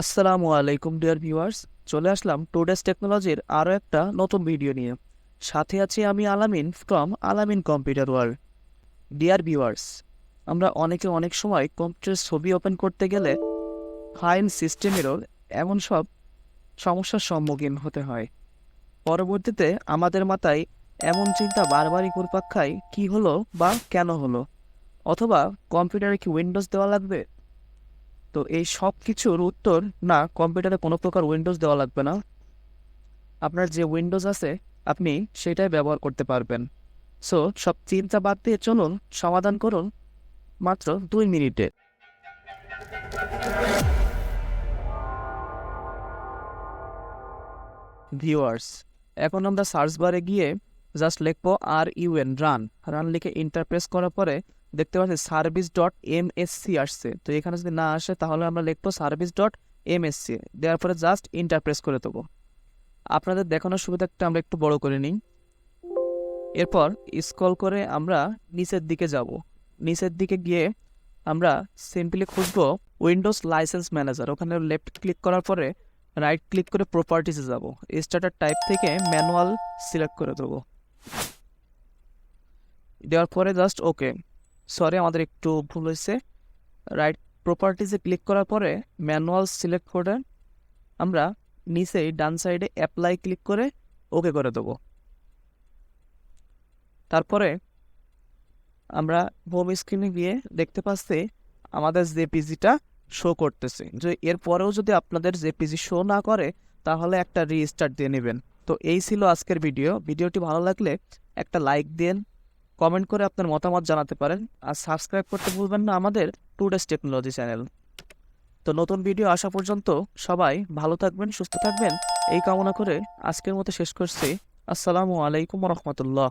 আসসালামু আলাইকুম, dear viewers. চলে আসলাম টুডেস টেকনোলজির আরও একটা নতুন ভিডিও নিয়ে। সাথে আছি আমি আলামিন ফ্রম আলামিন কম্পিউটার ওয়ার্ল্ড ডিয়ার ভিউয়ার্স, আমরা অনেকে অনেক সময় কম্পিউটার ছবি ওপেন করতে গেলে ফাইল সিস্টেমেরও এমন সব সমস্যার সম্মুখীন হতে হয়। পরবর্তীতে আমাদের মাথায় এমন চিন্তা বারবারই ঘুরপাক খায়, কী হলো বা কেন হলো? অথবা কম্পিউটারে কি উইন্ডোজ দেওয়া লাগবে? তো এই সব কিছুর উত্তর, না, কম্পিউটারে কোনো প্রকার উইন্ডোজ দেওয়া লাগবে না। আপনার যে উইন্ডোজ আছে, আপনি সেটাই ব্যবহার করতে পারবেন। সো সব চিন্তা বাদ দিয়ে চলুন, সমাধান করুন, মাত্র দুই মিনিটে। ভিউয়ার্স এখন আমরা সার্চ বারে গিয়ে জাস্ট লিখব আর ইউএন রান রান লিখে ইন্টারপ্রেস করার পরে দেখতে পাচ্ছি সার্ভিস ডট এম আসছে। তো এখানে যদি না আসে, তাহলে আমরা লিখব সার্ভিস ডট এম এসসি দেওয়ার পরে জাস্ট ইন্টারপ্রেস করে দেবো। আপনাদের দেখানোর সুবিধাটা আমরা একটু বড় করে নিই। এরপর স্কল করে আমরা নিচের দিকে যাব। নিচের দিকে গিয়ে আমরা সিম্পলি খুঁজবো উইন্ডোজ লাইসেন্স ম্যানেজার ওখানে লেফট ক্লিক করার পরে রাইট ক্লিক করে প্রপার্টিসে যাব। স্টার্টার টাইপ থেকে ম্যানুয়াল সিলেক্ট করে দেবো। দেওয়ার পরে জাস্ট ওকে সরি আমাদের একটু ভুল হয়েছে। রাইট প্রপার্টিসে ক্লিক করার পরে ম্যানুয়াল সিলেক্ট করে আমরা নিচেই ডান সাইডে অ্যাপ্লাই ক্লিক করে ওকে করে দেবো। তারপরে আমরা হোম স্ক্রিনে গিয়ে দেখতে পাচ্ছি আমাদের জেপিজিটা শো করতেছে। যে এরপরেও যদি আপনাদের জেপিজি শো না করে, তাহলে একটা রিস্টার্ট দিয়ে নেবেন। তো এই ছিল আজকের ভিডিও ভিডিওটি ভালো লাগলে একটা লাইক দিন কমেন্ট করে আপনার মতামত জানাতে পারেন আর সাবস্ক্রাইব করতে ভুলবেন না আমাদের টু টুডেস টেকনোলজি চ্যানেল। তো নতুন ভিডিও আসা পর্যন্ত সবাই ভালো থাকবেন, সুস্থ থাকবেন। এই কামনা করে আজকের মতো শেষ করছি। আসসালামু আলাইকুম রহমতুল্লাহ।